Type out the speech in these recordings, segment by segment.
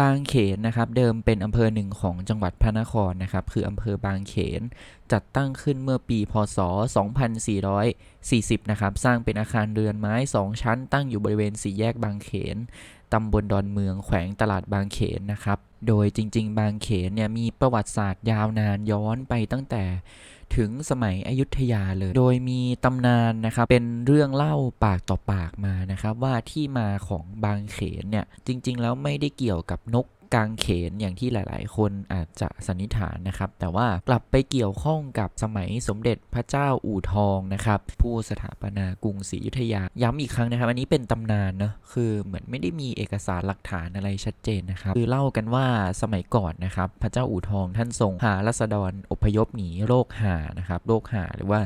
บางเขนนะครับเดิมเป็นอำเภอหนึ่งของจังหวัดพระนครนะครับคืออำเภอบางเขน จัดตั้งขึ้นเมื่อปีพศ 2440 นะครับสร้างเป็นอาคารเรือนไม้ 2 ชั้น ตั้งอยู่บริเวณสี่แยกบางเขนตำบลดอนเมืองแขวงตลาดบางเขนนะครับ โดยจริง ๆ บางเขนเนี่ยมีประวัติศาสตร์ยาวนานย้อนไปตั้งแต่ถึงสมัยอยุธยาเลย โดยมีตำนานนะครับเป็นเรื่องเล่าปากต่อปากมานะครับว่าที่มาของบางเขนเนี่ยจริง ๆ แล้วไม่ได้เกี่ยวกับนก กางเขนอย่างที่หลาย ๆ คนอาจจะสันนิษฐานนะครับ แต่ว่ากลับไปเกี่ยวข้องกับสมัยสมเด็จพระเจ้าอู่ทองนะครับ ผู้สถาปนากรุงศรีอยุธยา ย้ำอีกครั้งนะครับ อันนี้เป็นตำนานเนอะคือเหมือนไม่ได้มีเอกสารหลักฐานอะไรชัดเจนนะครับ คือเล่ากันว่าสมัยก่อนนะครับ พระเจ้าอู่ทองท่านทรงหารัษฎรอพยพหนีโรคหานะครับโรคหาหรือว่า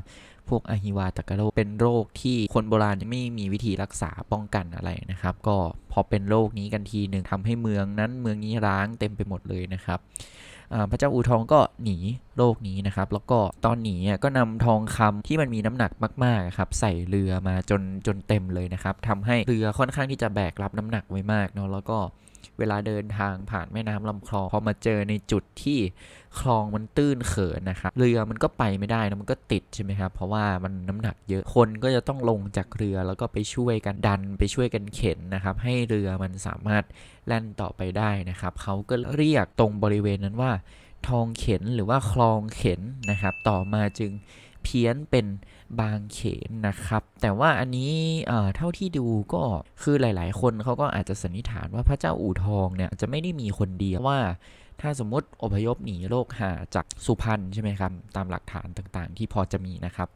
พวกอหิวาตกโรคเป็นโรคที่คนโบราณไม่มีวิธีรักษาป้องกันอะไรนะครับ ก็พอเป็นโรคนี้กันทีหนึ่งทำให้เมืองนั้นเมืองนี้ร้างเต็มไปหมดเลยนะครับพระเจ้าอู่ทองก็หนี โรคนี้นะครับ แล้วก็ตอนหนีอะก็นำทองคำที่มันมีน้ำหนักมากๆครับใส่เรือมาจนจนเต็มเลยนะครับทำให้เรือค่อนข้างที่จะแบกรับน้ำหนักไว้มากเนาะแล้วก็เวลาเดินทางผ่านแม่น้ำลำคลองพอมาเจอในจุดที่คลองมันตื้นเขินนะครับเรือมันก็ไปไม่ได้นะมันก็ติดใช่ไหมครับเพราะว่ามันน้ำหนักเยอะคนก็จะต้องลงจากเรือแล้วก็ไปช่วยกันดันไปช่วยกันเข็นนะครับ ให้เรือมันสามารถแล่นต่อไปได้นะครับเขาก็เรียกตรงบริเวณนั้นว่า ทองเข็นหรือว่าคลองเข็นนะครับ ต่อมาจึงเพี้ยนเป็นบางเขนนะครับ แต่ว่าอันนี้เท่าที่ดูก็คือหลาย ๆ คนเขาก็อาจจะสันนิษฐานว่าพระเจ้าอู่ทองเนี่ยจะไม่ได้มีคนเดียวว่าถ้าสมมติอพยพหนีโรคหาจากสุพรรณใช่ไหมครับ ตามหลักฐานต่างๆ ที่พอจะมีนะครับ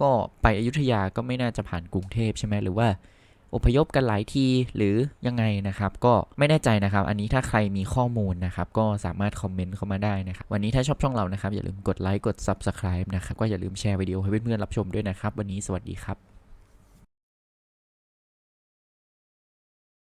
ก็ไปอยุธยาก็ไม่น่าจะผ่านกรุงเทพใช่ไหมหรือว่า อพยพกันหลายทีหรือยังไงนะครับ ก็ไม่แน่ใจนะครับ อันนี้ถ้าใครมีข้อมูลนะครับ ก็สามารถคอมเมนต์เข้ามาได้นะครับ วันนี้ถ้าชอบช่องเรานะครับ อย่าลืมกดไลค์กด Subscribe นะครับก็อย่าลืมแชร์วิดีโอให้เพื่อนๆรับชมด้วยนะครับ วันนี้สวัสดีครับ